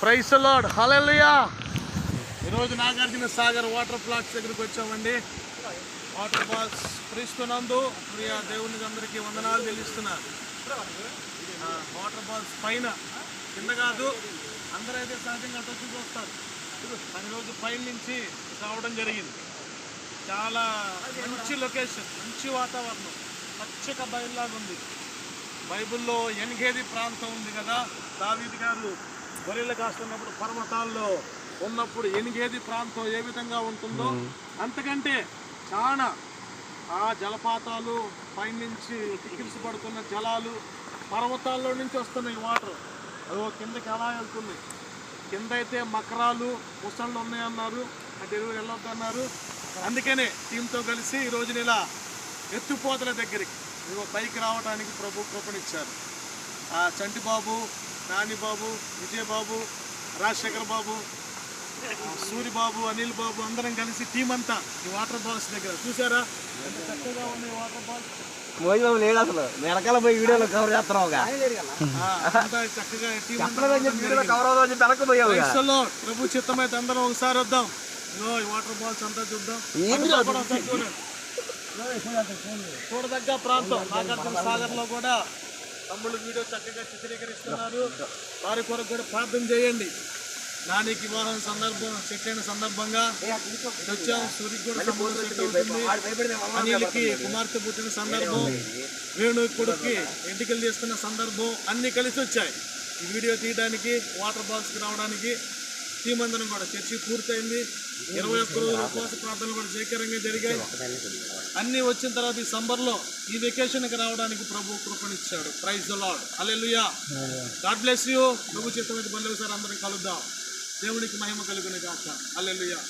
Price lord హల్లెలూయా. ఈరోజు Nagarjuna Sagar water plots దగ్గరికి వచ్చామండి. వాటర్ ఫాల్స్ క్రీస్తునందు ప్రియ దేవునికి అందరికీ వందనాలు చెల్లిస్తున్నారు వాటర్ ఫాల్స్ పైన కింద కాదు అందరైతే సహజంగా అటు వచ్చి చూస్తారు కానీ రోజు పైన నుంచి రావడం జరిగింది. చాలా మంచి లొకేషన్ మంచి వాతావరణం పచ్చక బయలులాగా ఉంది. బైబిల్లో ఎన్గేది ప్రాంతం ఉంది కదా దావీద్ గారు గొర్రెలు కాస్తున్నప్పుడు పర్వతాల్లో ఉన్నప్పుడు ఎనిగేది ప్రాంతం ఏ విధంగా ఉంటుందో అంతకంటే చాలా ఆ జలపాతాలు పైనుంచి కిక్కిరిసి పడుతున్న జలాలు పర్వతాల్లో నుంచి వస్తున్నాయి వాటర్. అదో కిందకి ఎలా వెళ్తున్నాయి కింద అయితే మకరాలు ముసళ్ళు ఉన్నాయన్నారు. అటు ఎరువు వెళ్ళొద్దు అన్నారు అందుకనే టీంతో కలిసి ఈ రోజున ఇలా ఎత్తుపోతల దగ్గరికి. పైకి రావడానికి ప్రభు కృపణిచ్చారు ఆ చంటి బాబు నాని బాబు విజయ్ బాబు రాజశేఖర్ బాబు సూరిబాబు అనిల్ బాబు అందరం కలిసి టీం అంతా ఈ వాటర్ బాల్స్ దగ్గర. చూసారా ఎంత చక్కగా ఉన్నాయి వాటర్ మోయి బాబు లేడు అసలు. వెనకాల పోయి వీడియోలో కవర్ చక్కగా క్రైస్తవులో ప్రభు చిత్తమైతే అందరం ఒకసారి వద్దాం. ఈ వాటర్ బాల్స్ అంతా చూద్దాం. చూడదగ్గ ప్రాంతం నాగార్జున సాగర్లో కూడా. తమ్ముళ్ళు వీడియో చక్కగా చిత్రీకరిస్తున్నారు. వారి కొరకు కూడా ప్రార్థన చేయండి. నానికి వివాహం సందర్భం సెట్ అయిన సందర్భంగా వచ్చాం సూర్యుకి కూడా సంబంధం సెట్ అవుతుంది. అనిల్కి కుమార్తె పుట్టిన సందర్భం వేణు కొడుక్కి ఎంటికలు తీసుకున్న సందర్భం అన్ని కలిసి వచ్చాయి. ఈ వీడియో తీయడానికి వాటర్ బాల్స్కి రావడానికి టీం కూడా చర్చి పూర్తయింది. ఇరవై ఒక్క రోజులు ఉపవాస ప్రార్థనలు కూడా జయకరంగా జరిగాయి. అన్నీ వచ్చిన తర్వాత ఈ సంబర్లో ఈ వెకేషన్కి రావడానికి ప్రభు కృపణిచ్చాడు praise the Lord hallelujah God bless you ప్రభు చిత్తమైన బంధువు సార్ అందరం కలుద్దాం. దేవునికి మహిమ కలుగునే కాక అల్లెలుయా